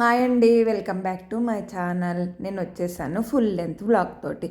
Hi అండి welcome back to my channel. నేను వచ్చేసాను ఫుల్ లెంత్ బ్లాగ్ తోటి.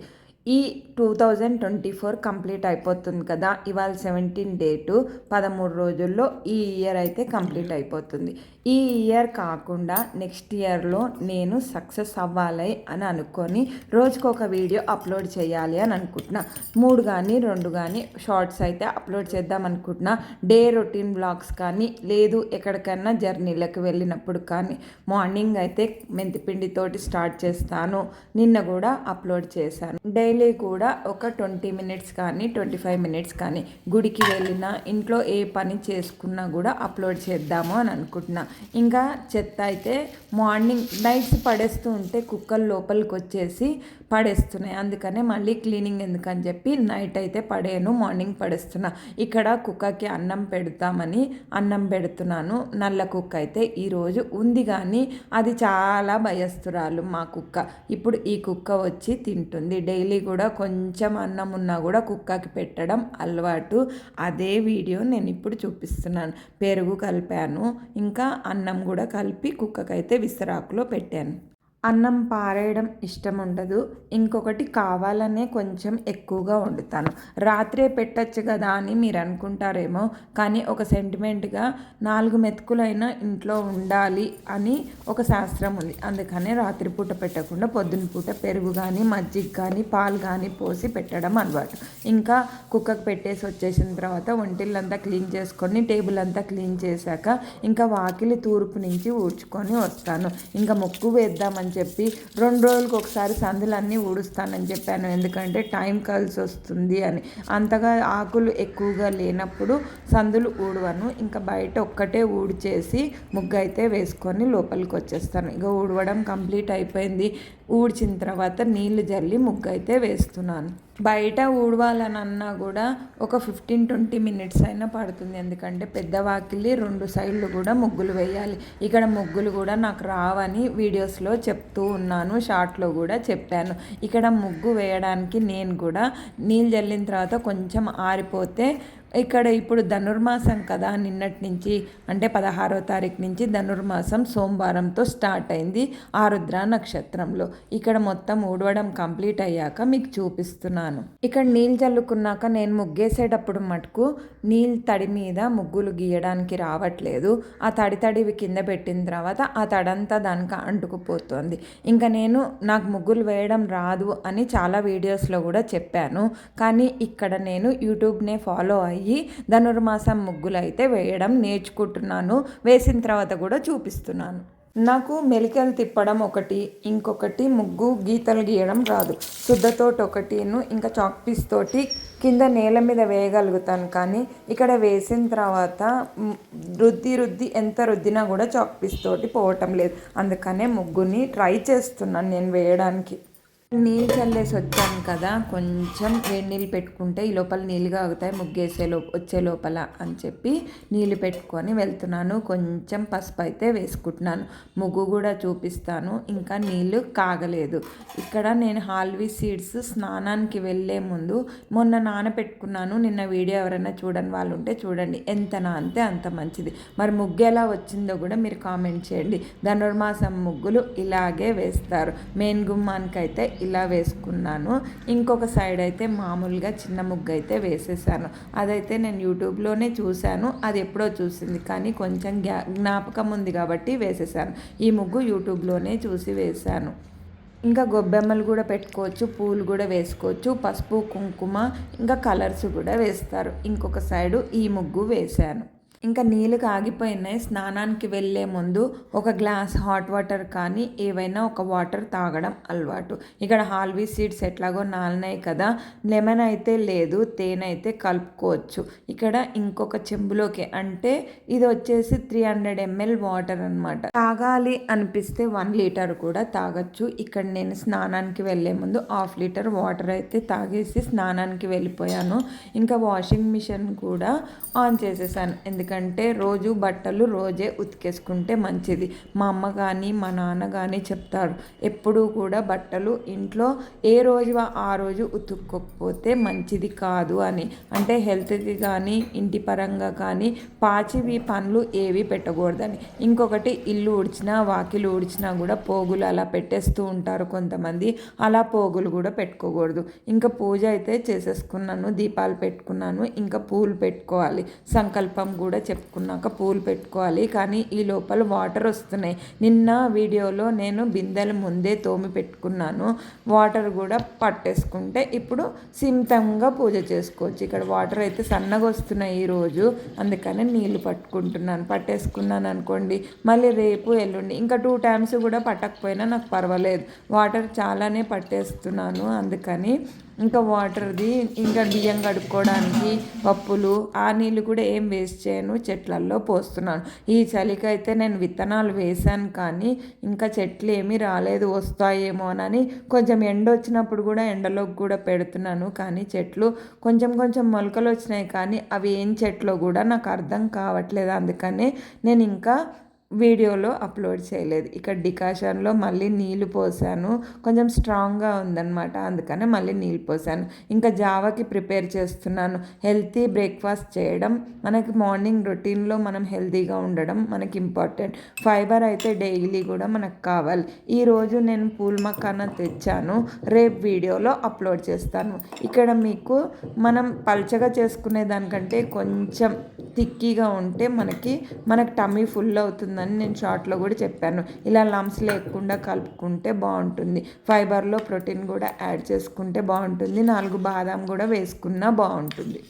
ఈ two thousand twenty four complete అయిపోతుంది కదా. ఇవాళ సెవెంటీన్ డేటు పదమూడు రోజుల్లో ఈ ఇయర్ అయితే కంప్లీట్ అయిపోతుంది. ఈ ఇయర్ కాకుండా నెక్స్ట్ ఇయర్లో నేను సక్సెస్ అవ్వాలి అని అనుకొని రోజుకు ఒక వీడియో అప్లోడ్ చేయాలి అని అనుకుంటున్నా. మూడు కానీ రెండు కానీ షార్ట్స్ అయితే అప్లోడ్ చేద్దాం అనుకుంటున్నా. డే రొటీన్ బ్లాగ్స్ కానీ లేదు ఎక్కడికైనా జర్నీలకు వెళ్ళినప్పుడు కానీ మార్నింగ్ అయితే మెంతిపిండితోటి స్టార్ట్ చేస్తాను. నిన్న కూడా అప్లోడ్ చేశాను. డైలీ కూడా ఒక ట్వంటీ మినిట్స్ కానీ ట్వంటీ ఫైవ్ మినిట్స్ కానీ గుడికి వెళ్ళినా ఇంట్లో ఏ పని చేసుకున్నా కూడా అప్లోడ్ చేద్దాము అని అనుకుంటున్నా. ఇంకా చెత్త అయితే మార్నింగ్ నైట్స్ పడేస్తూ ఉంటే కుక్కలు లోపలికి వచ్చేసి పడేస్తున్నాయి. అందుకనే మళ్ళీ క్లీనింగ్ ఎందుకని చెప్పి నైట్ అయితే పడేయను మార్నింగ్ పడేస్తున్నా. ఇక్కడ కుక్కకి అన్నం పెడతామని అన్నం పెడుతున్నాను. నల్ల కుక్క అయితే ఈరోజు ఉంది కానీ అది చాలా భయస్తురాలు మా కుక్క. ఇప్పుడు ఈ కుక్క వచ్చి తింటుంది. డైలీ కూడా కొంచెం అన్నం ఉన్నా కూడా కుక్కకి పెట్టడం అలవాటు. అదే వీడియో నేను ఇప్పుడు చూపిస్తున్నాను. పెరుగు కలిపాను. ఇంకా అన్నం కూడా కలిపి కుక్కకైతే విస్తరాకులో పెట్టాను. అన్నం పారేయడం ఇష్టం ఉండదు ఇంకొకటి కావాలనే కొంచెం ఎక్కువగా వండుతాను. రాత్రే పెట్టచ్చు కదా అని మీరు అనుకుంటారేమో కానీ ఒక సెంటిమెంట్గా నాలుగు మెతుకులైనా ఇంట్లో ఉండాలి అని ఒక శాస్త్రం ఉంది. అందుకనే రాత్రిపూట పెట్టకుండా పొద్దున పూట పెరుగు కానీ మజ్జిగ కానీ పాలు కానీ పోసి పెట్టడం అలవాటు. ఇంకా కుక్కకు పెట్టేసి వచ్చేసిన తర్వాత ఒంటిళ్ళంతా క్లీన్ చేసుకొని టేబుల్ అంతా క్లీన్ చేశాక ఇంకా వాకిలి తూర్పు నుంచి ఊడ్చుకొని వస్తాను. ఇంకా మొక్కు వేద్దామని చెప్పి రెండు రోజులకు ఒకసారి సందులన్నీ ఊడుస్తానని చెప్పాను. ఎందుకంటే టైం కలిసి వస్తుంది అని. అంతగా ఆకులు ఎక్కువగా లేనప్పుడు సందులు ఊడవను. ఇంకా బయట ఒక్కటే ఊడ్చేసి ముగ్గు అయితే వేసుకొని లోపలికి వచ్చేస్తాను. ఇక ఊడవడం కంప్లీట్ అయిపోయింది. ఊడ్చిన తర్వాత నీళ్ళు జల్లి ముగ్గు అయితే వేస్తున్నాను. బయట ఊడవాలని అన్నా కూడా ఒక ఫిఫ్టీన్ ట్వంటీ మినిట్స్ అయినా పడుతుంది. ఎందుకంటే పెద్ద వాకిలి రెండు సైడ్లు కూడా ముగ్గులు వేయాలి. ఇక్కడ ముగ్గులు కూడా నాకు రావని వీడియోస్లో చెప్తూ ఉన్నాను షార్ట్లో కూడా చెప్పాను. ఇక్కడ ముగ్గు వేయడానికి నేను కూడా నీళ్ళు చల్లిన తర్వాత కొంచెం ఆరిపోతే ఇక్కడ ఇప్పుడు ధనుర్మాసం కదా నిన్నటి నుంచి అంటే పదహారో తారీఖు నుంచి ధనుర్మాసం సోమవారంతో స్టార్ట్ అయింది ఆరుద్ర నక్షత్రంలో. ఇక్కడ మొత్తం ఊడవడం కంప్లీట్ అయ్యాక మీకు చూపిస్తున్నాను. ఇక్కడ నీళ్ళు చల్లుకున్నాక నేను ముగ్గేసేటప్పుడు మటుకు నీళ్ళు తడి మీద ముగ్గులు గీయడానికి రావట్లేదు. ఆ తడి తడివి కింద పెట్టిన తర్వాత ఆ తడంతా దానికి అంటుకుపోతుంది. ఇంకా నేను నాకు ముగ్గులు వేయడం రాదు అని చాలా వీడియోస్లో కూడా చెప్పాను. కానీ ఇక్కడ నేను యూట్యూబ్నే ఫాలో అయ్యి అయ్యి ధనుర్మాసం ముగ్గులు అయితే వేయడం నేర్చుకుంటున్నాను. వేసిన తర్వాత కూడా చూపిస్తున్నాను. నాకు మెలికలు తిప్పడం ఒకటి ఇంకొకటి ముగ్గు గీతలు గీయడం రాదు. శుద్ధతోటి ఒకటిను ఇంకా చాక్ పీస్ తోటి కింద నేల మీద వేయగలుగుతాను కానీ ఇక్కడ వేసిన తర్వాత రుద్ది రుద్ది ఎంత రుద్దినా కూడా చాక్ పీస్ తోటి పోవటం లేదు. అందుకనే ముగ్గుని ట్రై చేస్తున్నాను నేను వేయడానికి. నీళ్ళు చల్లేసి వచ్చాను కదా కొంచెం వేడి నీళ్ళు పెట్టుకుంటే ఈ లోపల నీళ్ళుగా అవుతాయి ముగ్గేసే లో వచ్చే లోపల అని చెప్పి నీళ్ళు పెట్టుకొని వెళ్తున్నాను. కొంచెం పసుపు అయితే వేసుకుంటున్నాను. ముగ్గు కూడా చూపిస్తాను. ఇంకా నీళ్ళు కాగలేదు. ఇక్కడ నేను హాల్వీ సీడ్స్ స్నానానికి వెళ్ళే ముందు మొన్న నానబెట్టుకున్నాను. నిన్న వీడియో ఎవరైనా చూడని వాళ్ళు ఉంటే చూడండి. ఎంత నానితే అంత మంచిది. మరి ముగ్గు ఎలా వచ్చిందో కూడా మీరు కామెంట్ చేయండి. ధనుర్మాసం ముగ్గులు ఇలాగే వేస్తారు. మెయిన్ గుమ్మానికైతే ఇలా వేసుకున్నాను. ఇంకొక సైడ్ అయితే మామూలుగా చిన్న ముగ్గు అయితే వేసేసాను. అదైతే నేను యూట్యూబ్లోనే చూశాను. అది ఎప్పుడో చూసింది. కానీ కొంచెం జ్ఞాపకం ఉంది కాబట్టి వేసేసాను. ఈ ముగ్గు యూట్యూబ్లోనే చూసి వేశాను ఇంకా గొబ్బెమ్మలు కూడా పెట్టుకోవచ్చు పూలు కూడా వేసుకోవచ్చు పసుపు కుంకుమ ఇంకా కలర్స్ కూడా వేస్తారు. ఇంకొక సైడు ఈ ముగ్గు వేశాను ఇంకా నీళ్ళు కాగిపోయినాయి. స్నానానికి వెళ్ళే ముందు ఒక గ్లాస్ హాట్ వాటర్ కానీ ఏవైనా ఒక వాటర్ తాగడం అలవాటు. ఇక్కడ హాల్వీ సీడ్స్ ఎట్లాగో నాలినాయి కదా. లెమన్ అయితే లేదు తేనె అయితే కలుపుకోవచ్చు. ఇక్కడ ఇంకొక చెంబులోకి అంటే ఇది వచ్చేసి త్రీ హండ్రెడ్ ఎంఎల్ వాటర్ అనమాట తాగాలి అనిపిస్తే వన్ లీటర్ కూడా తాగొచ్చు. ఇక్కడ నేను స్నానానికి వెళ్ళే ముందు హాఫ్ లీటర్ వాటర్ అయితే తాగేసి స్నానానికి వెళ్ళిపోయాను. ఇంకా వాషింగ్ మిషన్ కూడా ఆన్ చేసేసాను. ఎందుకంటే ఎందుకంటే రోజు బట్టలు రోజే ఉతికేసుకుంటే మంచిది. మా అమ్మ కానీ మా నాన్న కానీ చెప్తారు. ఎప్పుడూ కూడా బట్టలు ఇంట్లో ఏ రోజు ఆ రోజు ఉతుక్కోకపోతే మంచిది కాదు అని. అంటే హెల్త్కి కానీ ఇంటి పరంగా కానీ పాచివి పనులు ఏవి పెట్టకూడదని. ఇంకొకటి ఇల్లు ఊడ్చినా వాకిలు ఊడ్చినా కూడా పోగులు అలా పెట్టేస్తూ ఉంటారు కొంతమంది. అలా పోగులు కూడా పెట్టుకోకూడదు. ఇంకా పూజ అయితే చేసేసుకున్నాను దీపాలు పెట్టుకున్నాను ఇంకా పూలు పెట్టుకోవాలి. సంకల్పం కూడా చెప్పుకున్నాక పూలు పెట్టుకోవాలి. కానీ ఈ లోపల వాటర్ వస్తున్నాయి. నిన్న వీడియోలో నేను బిందెలు ముందే తోమి పెట్టుకున్నాను. వాటర్ కూడా పట్టేసుకుంటే ఇప్పుడు సిమితంగా పూజ చేసుకోవచ్చు. ఇక్కడ వాటర్ అయితే సన్నగా వస్తున్నాయి ఈరోజు అందుకని నీళ్ళు పట్టుకుంటున్నాను. పట్టేసుకున్నాను అనుకోండి. మళ్ళీ రేపు ఎల్లుండి. ఇంకా టూ టైమ్స్ కూడా పట్టకపోయినా నాకు పర్వాలేదు. వాటర్ చాలానే పట్టేస్తున్నాను. అందుకని ఇంకా వాటర్ది ఇంకా బియ్యం కడుక్కోవడానికి పప్పులు ఆ నీళ్ళు కూడా ఏం వేస్ట్ చేయను. చెట్లల్లో పోస్తున్నాను. ఈ చలికైతే నేను విత్తనాలు వేశాను కానీ ఇంకా చెట్లు ఏమీ రాలేదు వస్తాయేమోనని కొంచెం ఎండ వచ్చినప్పుడు కూడా ఎండలోకి కూడా పెడుతున్నాను. కానీ చెట్లు కొంచెం కొంచెం మొలకలు వచ్చినాయి కానీ అవి ఏం చెట్లో కూడా నాకు అర్థం కావట్లేదు. అందుకనే నేను ఇంకా వీడియోలో అప్లోడ్ చేయలేదు. ఇక్కడ డికాషన్లో మళ్ళీ నీళ్ళు పోసాను. కొంచెం స్ట్రాంగ్గా ఉందన్నమాట. అందుకనే మళ్ళీ నీళ్ళు పోసాను. ఇంకా జావాకి ప్రిపేర్ చేస్తున్నాను. హెల్తీ బ్రేక్ఫాస్ట్ చేయడం మనకి మార్నింగ్ రొటీన్లో మనం హెల్తీగా ఉండడం మనకి ఇంపార్టెంట్. ఫైబర్ అయితే డైలీ కూడా మనకు కావాలి. ఈరోజు నేను పూల్ మక్కాన తెచ్చాను. రేపు వీడియోలో అప్లోడ్ చేస్తాను. ఇక్కడ మీకు మనం పల్చగా చేసుకునే దానికంటే కొంచెం తిక్కీగా ఉంటే మనకి మనకు టమ్మీ ఫుల్ అవుతుంది. వస్తుందని నేను షార్ట్లో కూడా చెప్పాను. ఇలా లంప్స్ లేకుండా కలుపుకుంటే బాగుంటుంది. ఫైబర్లో ప్రోటీన్ కూడా యాడ్ చేసుకుంటే బాగుంటుంది. నాలుగు బాదాం కూడా వేసుకున్నా బాగుంటుంది.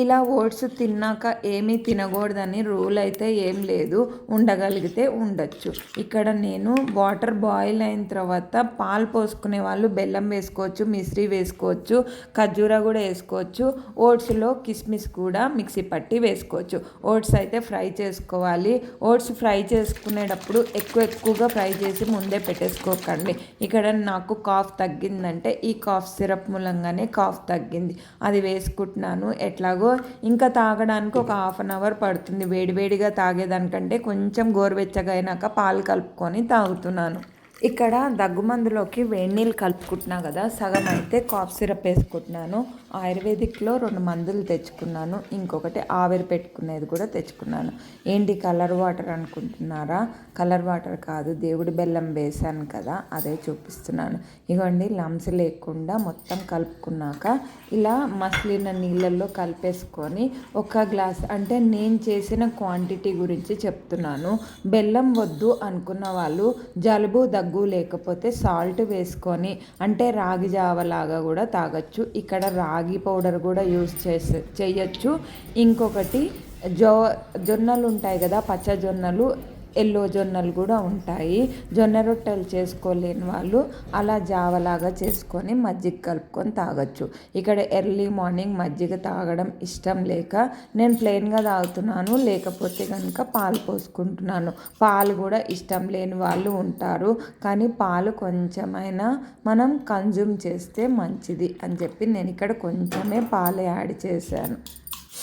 ఇలా ఓట్స్ తిన్నాక ఏమీ తినకూడదని రూల్ అయితే ఏం లేదు. ఉండగలిగితే ఉండొచ్చు. ఇక్కడ నేను వాటర్ బాయిల్ అయిన తర్వాత పాలు పోసుకునే వాళ్ళు బెల్లం వేసుకోవచ్చు మిశ్రీ వేసుకోవచ్చు ఖర్జూరా కూడా వేసుకోవచ్చు ఓట్స్లో కిస్మిస్ కూడా మిక్సీ పట్టి వేసుకోవచ్చు. ఓట్స్ అయితే ఫ్రై చేసుకోవాలి. ఓట్స్ ఫ్రై చేసుకునేటప్పుడు ఎక్కువ ఎక్కువగా ఫ్రై చేసి ముందే పెట్టేసుకోకండి. ఇక్కడ నాకు కాఫ్ తగ్గిందంటే ఈ కాఫ్ సిరప్ మూలంగానే కాఫ్ తగ్గింది. అది వేసుకుంటున్నాను. ఎట్లాగో ఇంకా తాగడానికి ఒక హాఫ్ అన్ అవర్ పడుతుంది. వేడివేడిగా తాగేదానికంటే కొంచెం గోరువెచ్చగా అయినాక పాలు కలుపుకొని తాగుతున్నాను. ఇక్కడ దగ్గుమందులోకి వేడి నీళ్ళు కలుపుకుంటున్నా కదా సగం అయితే కాఫ్ సిరప్ వేసుకుంటున్నాను. ఆయుర్వేదిక్లో రెండు మందులు తెచ్చుకున్నాను. ఇంకొకటి ఆవిరి పెట్టుకునేది కూడా తెచ్చుకున్నాను. ఏంటి కలర్ వాటర్ అనుకుంటున్నారా? కలర్ వాటర్ కాదు దేవుడి బెల్లం వేసాను కదా అదే చూపిస్తున్నాను. ఇగోండి లంప్స్ లేకుండా మొత్తం కలుపుకున్నాక ఇలా మసిలిన నీళ్ళల్లో కలిపేసుకొని ఒక గ్లాస్ అంటే నేను చేసిన క్వాంటిటీ గురించి చెప్తున్నాను. బెల్లం వద్దు అనుకున్న వాళ్ళు జలుబు దగ్గు లేకపోతే సాల్ట్ వేసుకొని అంటే రాగి జావలాగా కూడా తాగొచ్చు. ఇక్కడ రాగి పౌడర్ కూడా యూస్ చేసే చేయొచ్చు. ఇంకొకటి జో జొన్నలు ఉంటాయి కదా పచ్చ జొన్నలు ఎల్లో జొన్నలు కూడా ఉంటాయి. జొన్న రొట్టెలు చేసుకోలేని వాళ్ళు అలా జావలాగా చేసుకొని మజ్జిగ కలుపుకొని తాగొచ్చు. ఇక్కడ ఎర్లీ మార్నింగ్ మజ్జిగ తాగడం ఇష్టం లేక నేను ప్లెయిన్గా తాగుతున్నాను లేకపోతే కనుక పాలు పోసుకుంటున్నాను. పాలు కూడా ఇష్టం లేని వాళ్ళు ఉంటారు. కానీ పాలు కొంచెమైనా మనం కన్జ్యూమ్ చేస్తే మంచిది అని చెప్పి నేను ఇక్కడ కొంచెమే పాలు యాడ్ చేశాను.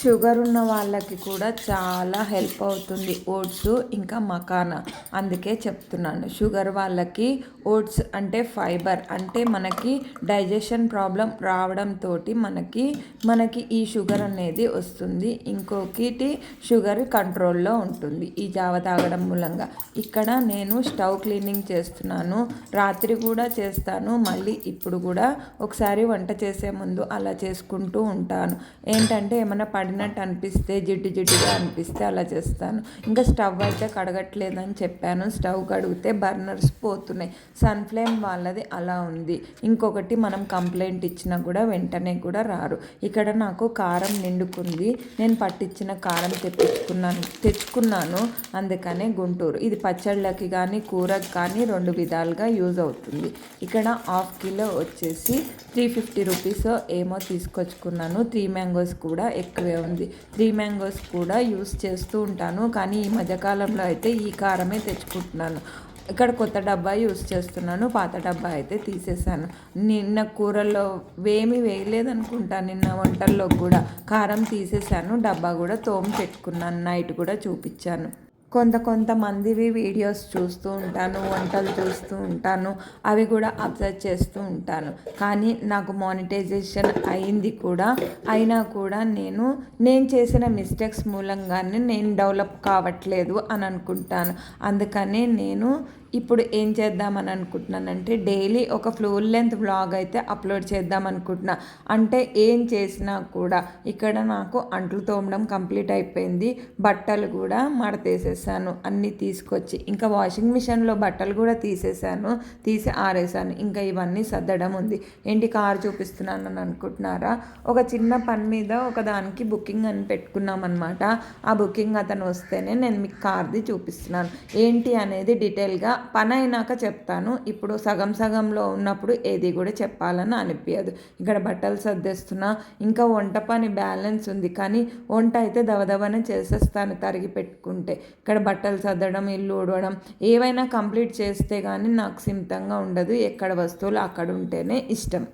షుగర్ ఉన్న వాళ్ళకి కూడా చాలా హెల్ప్ అవుతుంది. ఓట్స్ ఇంకా మకానా. అందుకే చెప్తున్నాను. షుగర్ వాళ్ళకి ఓట్స్ అంటే ఫైబర్. అంటే మనకి డైజెషన్ ప్రాబ్లం రావడంతో మనకి మనకి ఈ షుగర్ అనేది వస్తుంది. ఇంకొకటి షుగర్ కంట్రోల్లో ఉంటుంది. ఈ జావ తాగడం మూలంగా. ఇక్కడ నేను స్టవ్ క్లీనింగ్ చేస్తున్నాను. రాత్రి కూడా చేస్తాను. మళ్ళీ ఇప్పుడు కూడా ఒకసారి వంట చేసే ముందు అలా చేసుకుంటూ ఉంటాను. ఏంటంటే ఏమైనా పడినట్టు అనిపిస్తే జిడ్డు జిడ్డుగా అనిపిస్తే అలా చేస్తాను. ఇంకా స్టవ్ అయితే కడగట్లేదని చెప్పాను. స్టవ్ కడిగితే బర్నర్స్ పోతున్నాయి. సన్ ఫ్లేమ్ వాళ్ళది అలా ఉంది. ఇంకొకటి మనం కంప్లైంట్ ఇచ్చినా కూడా వెంటనే కూడా రారు. ఇక్కడ నాకు కారం నిండుకుంది. నేను పట్టించిన కారం తెప్పించుకున్నాను తెచ్చుకున్నాను. అందుకనే గుంటూరు. ఇది పచ్చళ్ళకి కానీ కూరకు కానీ రెండు విధాలుగా యూజ్ అవుతుంది. ఇక్కడ హాఫ్ కిలో వచ్చేసి త్రీ ఫిఫ్టీ రూపీస్ ఏమో తీసుకొచ్చుకున్నాను. త్రీ మ్యాంగోస్ కూడా ఎక్కువే ఉంది. త్రీ మ్యాంగోస్ కూడా యూస్ చేస్తూ ఉంటాను. కానీ ఈ మధ్యకాలంలో అయితే ఈ కారమే తెచ్చుకుంటున్నాను. ఇక్కడ కొత్త డబ్బా యూస్ చేస్తున్నాను. పాత డబ్బా అయితే తీసేసాను. నిన్న కూరల్లో వేమి వేయలేదనుకుంటాను నిన్న వంటల్లో కూడా కారం తీసేసాను. డబ్బా కూడా తోము పెట్టుకున్నాను. నైట్ కూడా చూపించాను. కొంత కొంతమందివి వీడియోస్ చూస్తూ ఉంటాను వంటలు చూస్తూ ఉంటాను అవి కూడా అబ్జర్వ్ చేస్తూ ఉంటాను. కానీ నాకు మానిటైజేషన్ అయింది కూడా అయినా కూడా నేను నేను చేసిన మిస్టేక్స్ మూలంగానే నేను డెవలప్ కావట్లేదు అని అనుకుంటాను. అందుకనే నేను ఇప్పుడు ఏం చేద్దామని అనుకుంటున్నానంటే డైలీ ఒక ఫ్లోర్ లెంత్ బ్లాగ్ అయితే అప్లోడ్ చేద్దాం అనుకుంటున్నా. అంటే ఏం చేసినా కూడా ఇక్కడ నాకు అంట్లు తోమడం కంప్లీట్ అయిపోయింది. బట్టలు కూడా మడతేసేసాను. అన్నీ తీసుకొచ్చి ఇంకా వాషింగ్ మిషన్లో బట్టలు కూడా తీసేసాను. తీసి ఆరేసాను. ఇంకా ఇవన్నీ సర్దడం ఉంది. ఏంటి కారు చూపిస్తున్నాను అని అనుకుంటున్నారా? ఒక చిన్న పని మీద ఒక దానికి బుకింగ్ అని పెట్టుకున్నాం అనమాట ఆ బుకింగ్ అతను వస్తేనే నేను మీకు కార్ది చూపిస్తున్నాను. ఏంటి అనేది డీటెయిల్గా పని అయినాక చెప్తాను. ఇప్పుడు సగం సగంలో ఉన్నప్పుడు ఏది కూడా చెప్పాలని అనిపించదు ఇక్కడ బట్టలు సర్దేస్తున్నా ఇంకా వంట పని బ్యాలెన్స్ ఉంది. కానీ వంట అయితే దవదవనే చేసేస్తాను తరిగి పెట్టుకుంటే. ఇక్కడ బట్టలు సర్దడం ఇల్లు ఊడవడం ఏవైనా కంప్లీట్ చేస్తే కానీ నాకు సిమితంగా ఉండదు. ఎక్కడ వస్తువులు అక్కడ ఉంటేనే ఇష్టం.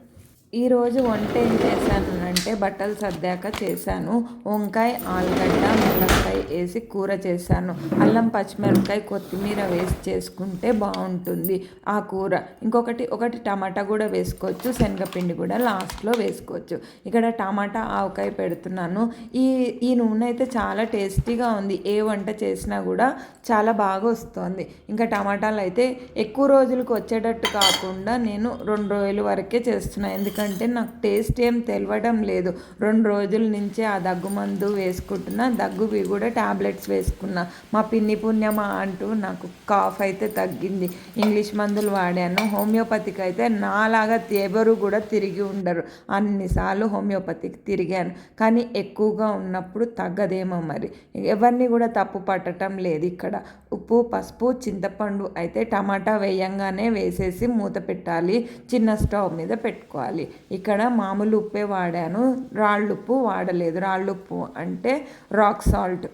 ఈరోజు వంట ఏం చేశాను అంటే బట్టలు సర్దాక చేశాను. వంకాయ ఆలుగడ్డ మిరపకాయ వేసి కూర చేశాను. అల్లం పచ్చిమిరపకాయ కొత్తిమీర వేసి చేసుకుంటే బాగుంటుంది ఆ కూర. ఇంకొకటి ఒకటి టమాటా కూడా వేసుకోవచ్చు. శనగపిండి కూడా లాస్ట్లో వేసుకోవచ్చు. ఇక్కడ టమాటా ఆవకాయ పెడుతున్నాను. ఈ ఈ నూనె అయితే చాలా టేస్టీగా ఉంది. ఏ వంట చేసినా కూడా చాలా బాగా వస్తుంది. ఇంకా టమాటాలు అయితే ఎక్కువ రోజులకు వచ్చేటట్టు కాకుండా నేను రెండు రోజుల వరకే చేస్తున్నాను ఎందుకంటే ఎందుకంటే నాకు టేస్ట్ ఏం తెలియడం లేదు. రెండు రోజుల నుంచి ఆ దగ్గు మందు వేసుకుంటున్నా. దగ్గువి కూడా ట్యాబ్లెట్స్ వేసుకున్నా. మా పిన్ని పుణ్యమా అంటూ నాకు కాఫ్ అయితే తగ్గింది. ఇంగ్లీష్ మందులు వాడాను. హోమియోపతికి అయితే నాలాగా ఎవరు కూడా తిరిగి ఉండరు. అన్నిసార్లు హోమియోపతికి తిరిగాను. కానీ ఎక్కువగా ఉన్నప్పుడు తగ్గదేమో మరి. ఎవరిని కూడా తప్పు పట్టడం లేదు ఇక్కడ. ఉప్పు పసుపు చింతపండు అయితే టమాటా వేయంగానే వేసేసి మూత పెట్టాలి. చిన్న స్టవ్ మీద పెట్టుకోవాలి. ఇక్కడ మామూలు ఉప్పే వాడాను. రాళ్ళుప్పు వాడలేదు. రాళ్ళుప్పు అంటే రాక్ సాల్ట్.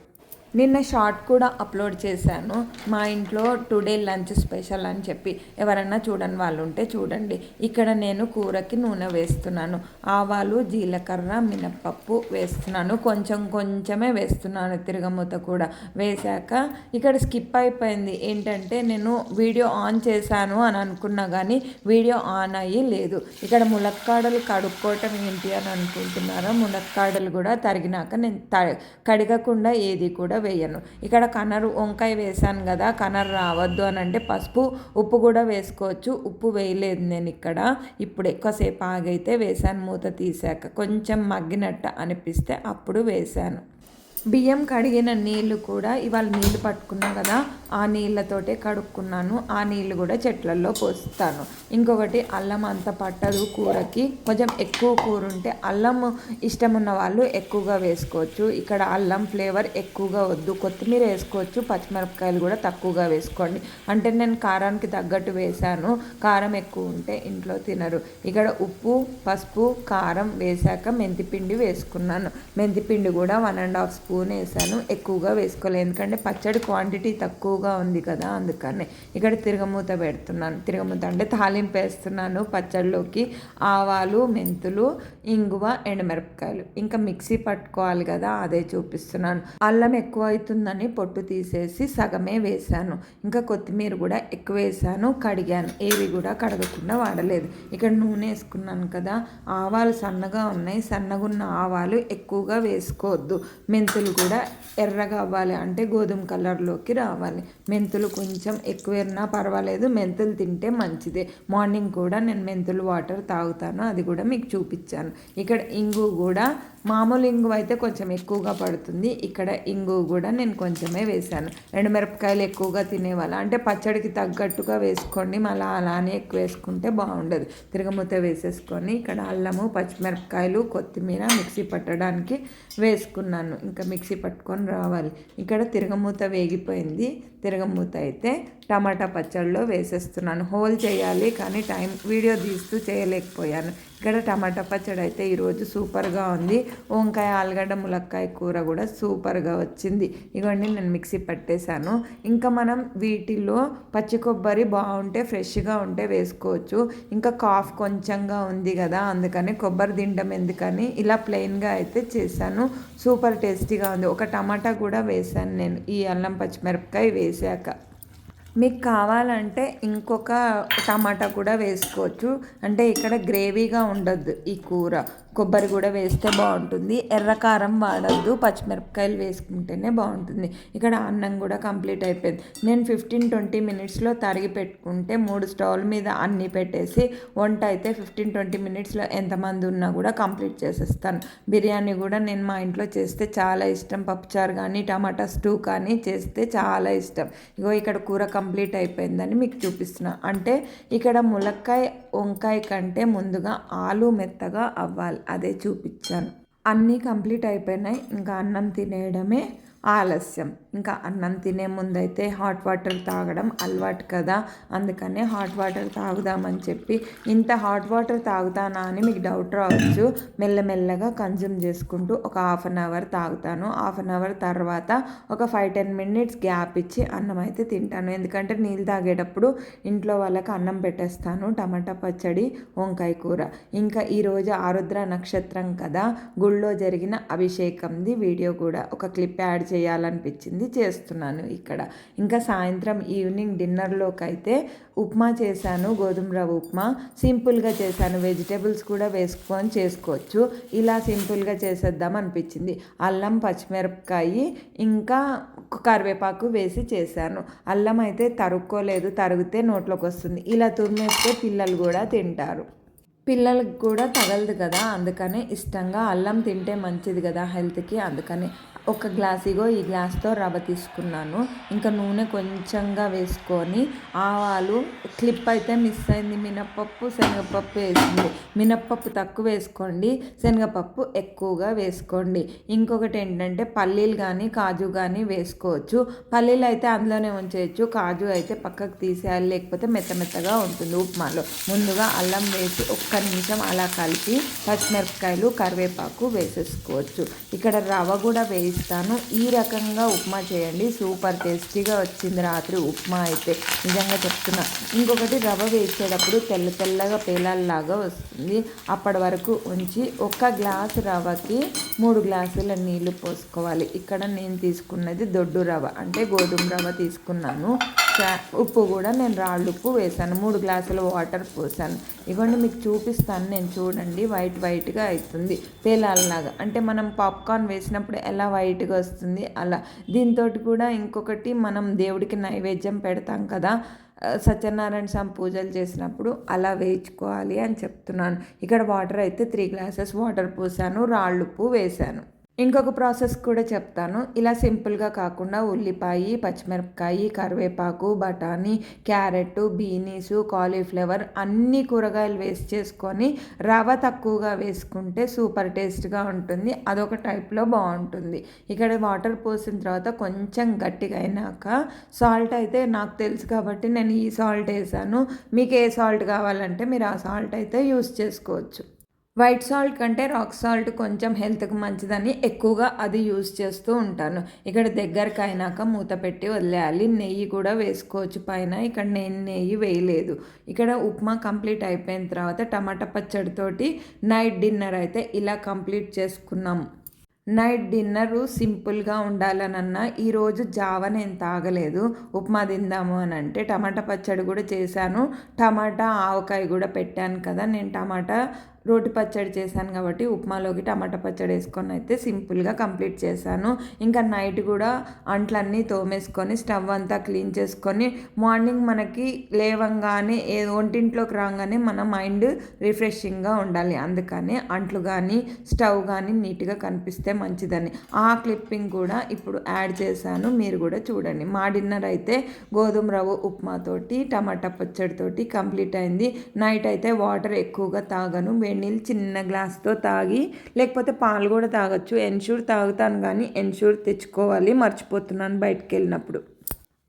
నిన్న షార్ట్ కూడా అప్లోడ్ చేశాను. మా ఇంట్లో టుడే లంచ్ స్పెషల్ అని చెప్పి ఎవరైనా చూడని వాళ్ళు ఉంటే చూడండి. ఇక్కడ నేను కూరకి నూనె వేస్తున్నాను. ఆవాలు జీలకర్ర మినప్పప్పు వేస్తున్నాను. కొంచెం కొంచెమే వేస్తున్నాను తిరగమూత కూడా. వేశాక ఇక్కడ స్కిప్ అయిపోయింది. ఏంటంటే నేను వీడియో ఆన్ చేశాను అని అనుకున్నా కానీ వీడియో ఆన్ అయ్యి లేదు. ఇక్కడ ములక్కాడలు కడుక్కోవటం ఏంటి అని అనుకుంటున్నారా? ములక్కాడలు కూడా తరిగినాక నేను కడగకుండా ఏది కూడా వేయను. ఇక్కడ కనరు వంకాయ వేసాను కదా కనరు రావద్దు అని అంటే పసుపు ఉప్పు కూడా వేసుకోవచ్చు. ఉప్పు వేయలేదు నేను ఇక్కడ. ఇప్పుడు ఎక్కువసేపు ఆగైతే వేసాను మూత తీసాక కొంచెం మగ్గినట్టు అనిపిస్తే అప్పుడు వేసాను బియ్యం కడిగిన నీళ్ళు కూడా ఇవాళ నీళ్ళు పట్టుకున్నాం కదా ఆ నీళ్ళతోటే కడుక్కున్నాను. ఆ నీళ్ళు కూడా చెట్లల్లో పోస్తాను. ఇంకొకటి అల్లం అంత పట్టదు కూరకి. కొంచెం ఎక్కువ కూర ఉంటే అల్లం ఇష్టం ఉన్న వాళ్ళు ఎక్కువగా వేసుకోవచ్చు. ఇక్కడ అల్లం ఫ్లేవర్ ఎక్కువగా వద్దు. కొత్తిమీర వేసుకోవచ్చు. పచ్చిమిరపకాయలు కూడా తక్కువగా వేసుకోండి. అంటే నేను కారానికి తగ్గట్టు వేశాను. కారం ఎక్కువ ఉంటే ఇంట్లో తినరు. ఇక్కడ ఉప్పు పసుపు కారం వేశాక మెంతిపిండి వేసుకున్నాను. మెంతిపిండి కూడా వన్ అండ్ హాఫ్ స్పూన్ వేసాను ఎక్కువగా వేసుకోలేదు. ఎందుకంటే పచ్చడి క్వాంటిటీ తక్కువగా ఎక్కువగా ఉంది కదా అందుకని ఇక్కడ తిరగమూత పెడుతున్నాను. తిరగమూత అంటే తాలింపు వేస్తున్నాను పచ్చళ్ళలోకి ఆవాలు మెంతులు ఇంగువ ఎండుమిరపకాయలు. ఇంకా మిక్సీ పట్టుకోవాలి కదా అదే చూపిస్తున్నాను. అల్లం ఎక్కువ అవుతుందని పొట్టు తీసేసి సగమే వేసాను ఇంకా కొత్తిమీర కూడా ఎక్కువ వేసాను కడిగాను. ఏవి కూడా కడగకుండా వాడలేదు. ఇక్కడ నూనె వేసుకున్నాను కదా ఆవాలు సన్నగా ఉన్నాయి. సన్నగా ఉన్న ఆవాలు ఎక్కువగా వేసుకోవద్దు. మెంతులు కూడా ఎర్రగా అవ్వాలి అంటే గోధుమ కలర్లోకి రావాలి. మెంతులు కొంచెం ఎక్కువైనా పర్వాలేదు. మెంతులు తింటే మంచిదే. మార్నింగ్ కూడా నేను మెంతులు వాటర్ తాగుతాను. అది కూడా మీకు చూపించాను. ఇక్కడ ఇంగు కూడా మామూలు ఇంగు అయితే కొంచెం ఎక్కువగా పడుతుంది. ఇక్కడ ఇంగు కూడా నేను కొంచెమే వేశాను. రెండు మిరపకాయలు ఎక్కువగా తినేవాళ్ళ అంటే పచ్చడికి తగ్గట్టుగా వేసుకోండి. మళ్ళీ అలానే ఎక్కువ వేసుకుంటే బాగుండదు. తిరగమూత వేసేసుకొని ఇక్కడ అల్లము పచ్చిమిరపకాయలు కొత్తిమీర మిక్సీ పట్టడానికి వేసుకున్నాను. ఇంకా మిక్సీ పట్టుకొని రావాలి. ఇక్కడ తిరగమూత వేగిపోయింది. తిరగమూత అయితే టమాటా పచ్చడిలో వేసేస్తున్నాను. హోల్ చేయాలి కానీ టైం వీడియో తీస్తూ చేయలేకపోయాను. ఇక్కడ టమాటా పచ్చడి అయితే ఈరోజు సూపర్గా ఉంది. వంకాయ ఆలుగడ్డ ములక్కాయ కూర కూడా సూపర్గా వచ్చింది. ఇవన్నీ నేను మిక్సీ పట్టేశాను. ఇంకా మనం వీటిలో పచ్చి కొబ్బరి బాగుంటే ఫ్రెష్గా ఉంటే వేసుకోవచ్చు. ఇంకా కాఫ్ కొంచెంగా ఉంది కదా అందుకని కొబ్బరి తినడం ఎందుకని ఇలా ప్లెయిన్గా అయితే చేశాను. సూపర్ టేస్టీగా ఉంది. ఒక టమాటా కూడా వేశాను నేను. ఈ అల్లం పచ్చిమిరపకాయ వేసాక. మీకు కావాలంటే ఇంకొక టమాటా కూడా వేసుకోవచ్చు. అంటే ఇక్కడ గ్రేవీగా ఉండద్దు ఈ కూర. కొబ్బరి కూడా వేస్తే బాగుంటుంది. ఎర్రకారం వాడద్దు. పచ్చిమిరపకాయలు వేసుకుంటేనే బాగుంటుంది. ఇక్కడ అన్నం కూడా కంప్లీట్ అయిపోయింది. నేను ఫిఫ్టీన్ ట్వంటీ మినిట్స్లో తరిగి పెట్టుకుంటే మూడు స్టవ్ల మీద అన్నీ పెట్టేసి వంట అయితే ఫిఫ్టీన్ ట్వంటీ మినిట్స్లో ఎంతమంది ఉన్నా కూడా కంప్లీట్ చేసేస్తాను. బిర్యానీ కూడా నేను మా ఇంట్లో చేస్తే చాలా ఇష్టం. పప్పుచారు కానీ టమాటా స్టూ కానీ చేస్తే చాలా ఇష్టం. ఇగో ఇక్కడ కూర కంప్లీట్ అయిపోయిందని మీకు చూపిస్తున్నా. అంటే ఇక్కడ ములక్కాయ వంకాయ కంటే ముందుగా ఆలు మెత్తగా అవ్వాలి. అదే చూపించాను. అన్నీ కంప్లీట్ అయిపోయినాయి. ఇంకా అన్నం తినేయడమే ఆలస్యం. ఇంకా అన్నం తినే ముందైతే హాట్ వాటర్ తాగడం అలవాటు కదా. అందుకనే హాట్ వాటర్ తాగుదామని చెప్పి ఇంత హాట్ వాటర్ తాగుతానా అని మీకు డౌట్ రావచ్చు. మెల్లమెల్లగా కన్జ్యూమ్ చేసుకుంటూ ఒక హాఫ్ అన్ అవర్ తాగుతాను. హాఫ్ అన్ అవర్ తర్వాత ఒక ఫైవ్ టెన్ మినిట్స్ గ్యాప్ ఇచ్చి అన్నం అయితే తింటాను. ఎందుకంటే నీళ్ళు తాగేటప్పుడు ఇంట్లో వాళ్ళకి అన్నం పెట్టేస్తాను. టమాటా పచ్చడి వంకాయ కూర. ఇంకా ఈరోజు ఆరుద్ర నక్షత్రం కదా. గుళ్ళో జరిగిన అభిషేకంది వీడియో కూడా. ఒక క్లిప్ యాడ్ చేయాలనిపించింది చేస్తున్నాను ఇక్కడ. ఇంకా సాయంత్రం ఈవినింగ్ డిన్నర్లోకి అయితే ఉప్మా చేశాను గోధుమ రవ్వ ఉప్మా. సింపుల్గా చేశాను. వెజిటేబుల్స్ కూడా వేసుకొని చేసుకోవచ్చు. ఇలా సింపుల్గా చేసేద్దాం అనిపించింది. అల్లం పచ్చిమిరపకాయ ఇంకా కరివేపాకు వేసి చేశాను. అల్లం అయితే తరుక్కోలేదు తరిగితే నోట్లోకి వస్తుంది ఇలా తురిమేస్తే పిల్లలు కూడా తింటారు. పిల్లలకు కూడా తగలదు కదా అందుకనే ఇష్టంగా అల్లం తింటే మంచిది కదా హెల్త్కి. అందుకని ఒక గ్లాస్ ఇగో ఈ గ్లాస్తో రవ్వ తీసుకున్నాను. ఇంకా నూనె కొంచెంగా వేసుకొని ఆవాలు క్లిప్ అయితే మిస్ అయింది. మినప్పప్పు శనగపప్పు వేసింది. మినప్పప్పు తక్కువ వేసుకోండి శనగపప్పు ఎక్కువగా వేసుకోండి. ఇంకొకటి ఏంటంటే పల్లీలు కానీ కాజు కానీ వేసుకోవచ్చు. పల్లీలు అయితే అందులోనే ఉంచేయచ్చు. కాజు అయితే పక్కకు తీసేయాలి లేకపోతే మెత్త మెత్తగా ఉంటుంది ఉప్మాలో. ముందుగా అల్లం వేసి ఒక్క నిమిషం అలా కలిపి పచ్చిమిరపకాయలు కరివేపాకు వేసేసుకోవచ్చు. ఇక్కడ రవ్వ కూడా వేయిస్తాను. ఈ రకంగా ఉప్మా చేయండి. సూపర్ టేస్టీగా వచ్చింది రాత్రి ఉప్మా అయితే. నిజంగా చెప్తున్నా. ఇంకొకటి రవ్వ వేసేటప్పుడు తెల్ల తెల్లగా పేలాల్లాగా వస్తుంది. అప్పటి వరకు ఉంచి ఒక గ్లాసు రవ్వకి మూడు గ్లాసుల నీళ్ళు పోసుకోవాలి. ఇక్కడ నేను తీసుకున్నది దొడ్డు రవ్వ. అంటే గోధుమ రవ్వ తీసుకున్నాను. ఉప్పు కూడా నేను రాళ్ళు ఉప్పు వేసాను. మూడు గ్లాసుల వాటర్ పోసాను. ఇవ్వండి మీకు చూపిస్తాను. నేను చూడండి వైట్ వైట్గా అవుతుంది పేలాలలాగా. అంటే మనం పాప్కార్న్ వేసినప్పుడు ఎలా వైట్గా వస్తుంది అలా. దీంతో కూడా ఇంకొకటి మనం దేవుడికి నైవేద్యం పెడతాం కదా సత్యనారాయణ స్వామి పూజలు చేసినప్పుడు అలా వేయించుకోవాలి అని చెప్తున్నాను. ఇక్కడ వాటర్ అయితే త్రీ గ్లాసెస్ వాటర్ పోసాను రాళ్ళుప్పు వేసాను. ఇంకొక ప్రాసెస్ కూడా చెప్తాను. ఇలా సింపుల్గా కాకుండా ఉల్లిపాయ పచ్చిమిరపకాయ కరివేపాకు బఠానీ క్యారెట్ బీనీసు కాలీఫ్లవర్ అన్ని కూరగాయలు వేస్ట్ చేసుకొని రవ తక్కువగా వేసుకుంటే సూపర్ టేస్ట్గా ఉంటుంది. అదొక టైప్లో బాగుంటుంది. ఇక్కడ వాటర్ పోసిన తర్వాత కొంచెం గట్టిగా అయినాక సాల్ట్ అయితే నాకు తెలుసు కాబట్టి నేను ఈ సాల్ట్ వేసాను. మీకు ఏ సాల్ట్ కావాలంటే మీరు ఆ సాల్ట్ అయితే యూస్ చేసుకోవచ్చు. వైట్ సాల్ట్ కంటే రాక్ సాల్ట్ కొంచెం హెల్త్కి మంచిదని ఎక్కువగా అది యూజ్ చేస్తూ ఉంటాను. ఇక్కడ దగ్గరకు అయినాక మూత పెట్టి వదిలేయాలి. నెయ్యి కూడా వేసుకోవచ్చు పైన. ఇక్కడ నేను నెయ్యి వేయలేదు. ఇక్కడ ఉప్మా కంప్లీట్ అయిపోయిన తర్వాత టమాటా పచ్చడితోటి నైట్ డిన్నర్ అయితే ఇలా కంప్లీట్ చేసుకున్నాం. నైట్ డిన్నరు సింపుల్గా ఉండాలనన్నా ఈరోజు జావ నేను తాగలేదు. ఉప్మా తిందాము అని అంటే టమాటా పచ్చడి కూడా చేశాను. టమాటా ఆవకాయ కూడా పెట్టాను కదా. నేను టమాటా రోటి పచ్చడి చేశాను కాబట్టి ఉప్మాలోకి టమాటా పచ్చడి వేసుకొని అయితే సింపుల్గా కంప్లీట్ చేశాను. ఇంకా నైట్ కూడా అంట్లన్నీ తోమేసుకొని స్టవ్ అంతా క్లీన్ చేసుకొని మార్నింగ్ మనకి లేవంగానే ఏ ఒంటింట్లోకి రాగానే మన మైండ్ రిఫ్రెషింగ్గా ఉండాలి. అందుకని అంట్లు కానీ స్టవ్ కానీ నీట్గా కనిపిస్తే మంచిదని. ఆ క్లిప్పింగ్ కూడా ఇప్పుడు యాడ్ చేశాను. మీరు కూడా చూడండి. మా డిన్నర్ అయితే గోధుమ రవ్వ ఉప్మాతోటి టమాటా పచ్చడితోటి కంప్లీట్ అయింది. నైట్ అయితే వాటర్ ఎక్కువగా తాగను. నీళ్ళు చిన్న గ్లాస్తో తాగి లేకపోతే పాలు కూడా తాగొచ్చు. ఎన్షూర్ తాగుతాను కానీ ఎన్షూర్ తెచ్చుకోవాలి. మర్చిపోతున్నాను బయటకు వెళ్ళినప్పుడు.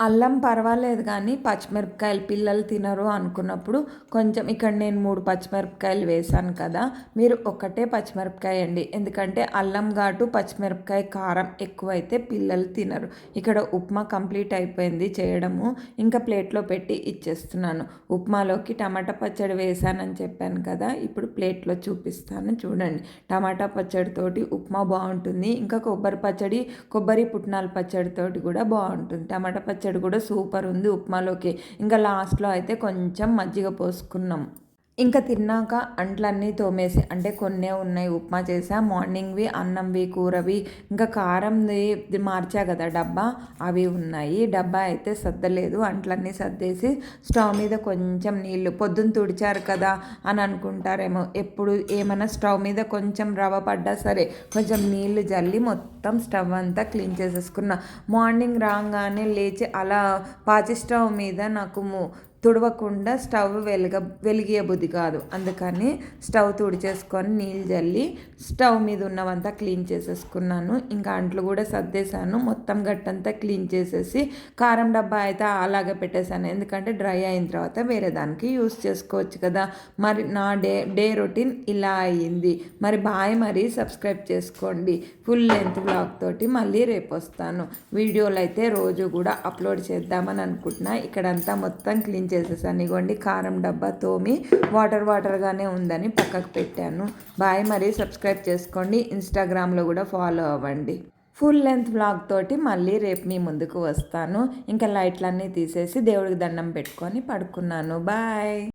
అల్లం పర్వాలేదు కానీ పచ్చిమిరపకాయలు పిల్లలు తినరు అనుకున్నప్పుడు కొంచెం ఇక్కడ నేను మూడు పచ్చిమిరపకాయలు వేసాను కదా మీరు ఒకటే పచ్చిమిరపకాయ అండి. ఎందుకంటే అల్లం ఘాటు పచ్చిమిరపకాయ కారం ఎక్కువైతే పిల్లలు తినరు. ఇక్కడ ఉప్మా కంప్లీట్ అయిపోయింది చేయడము. ఇంకా ప్లేట్లో పెట్టి ఇచ్చేస్తున్నాను. ఉప్మాలోకి టమాటా పచ్చడి వేసానని చెప్పాను కదా ఇప్పుడు ప్లేట్లో చూపిస్తాను చూడండి. టమాటా పచ్చడితోటి ఉప్మా బాగుంటుంది. ఇంకా కొబ్బరి పచ్చడి కొబ్బరి పుట్నాల పచ్చడితోటి కూడా బాగుంటుంది. టమాటా పచ్చడి పచ్చడి కూడా సూపర్ ఉంది ఉప్మాలోకి. ఇంకా లాస్ట్లో అయితే కొంచెం మజ్జిగ పోసుకున్నాం. ఇంకా తిన్నాక అంట్లన్నీ తోమేసి అంటే కొన్నే ఉన్నాయి ఉప్మా చేసా మార్నింగ్వి అన్నంవి కూరవి ఇంకా కారంది మార్చా కదా డబ్బా అవి ఉన్నాయి. డబ్బా అయితే సర్దలేదు అంట్లన్నీ సర్దేసి స్టవ్ మీద కొంచెం నీళ్ళు పొద్దున్న తుడిచారు కదా అని అనుకుంటారేమో. ఎప్పుడు ఏమైనా స్టవ్ మీద కొంచెం రవ్వ పడ్డా సరే కొంచెం నీళ్ళు జల్లి మొత్తం స్టవ్ అంతా క్లీన్ చేసేసుకున్నా. మార్నింగ్ రాగానే లేచి అలా పాచి స్టవ్ మీద నాకు తుడవకుండా స్టవ్ వెలగ వెలిగే బుద్ధి కాదు. అందుకని స్టవ్ తుడిచేసుకొని నీళ్ళు జల్లి స్టవ్ మీద ఉన్నవంతా క్లీన్ చేసేసుకున్నాను. ఇంకా అంట్లు కూడా సర్దేశాను. మొత్తం గట్టంతా క్లీన్ చేసేసి కారం డబ్బా అయితే అలాగే పెట్టేశాను. ఎందుకంటే డ్రై అయిన తర్వాత వేరే దానికి యూస్ చేసుకోవచ్చు కదా. మరి నా డే డే రొటీన్ ఇలా అయ్యింది మరి బాయ్ మరి సబ్స్క్రైబ్ చేసుకోండి. ఫుల్ లెంత్ బ్లాగ్ తోటి మళ్ళీ రేపు వస్తాను. వీడియోలు అయితే రోజు కూడా అప్లోడ్ చేద్దామని అనుకుంటున్నా. ఇక్కడంతా మొత్తం క్లీన్ చేసేసాను. ఇగోండి కారం డబ్బా తోమి వాటర్ వాటర్గానే ఉందని పక్కకు పెట్టాను. బాయ్ మరి సబ్స్క్రైబ్ చేసుకోండి. ఇన్స్టాగ్రామ్లో కూడా ఫాలో అవ్వండి. ఫుల్ లెంత్ బ్లాగ్ తోటి మళ్ళీ రేపు మీ ముందుకు వస్తాను. ఇంకా లైట్లన్నీ తీసేసి దేవుడికి దండం పెట్టుకొని పడుకున్నాను. బాయ్!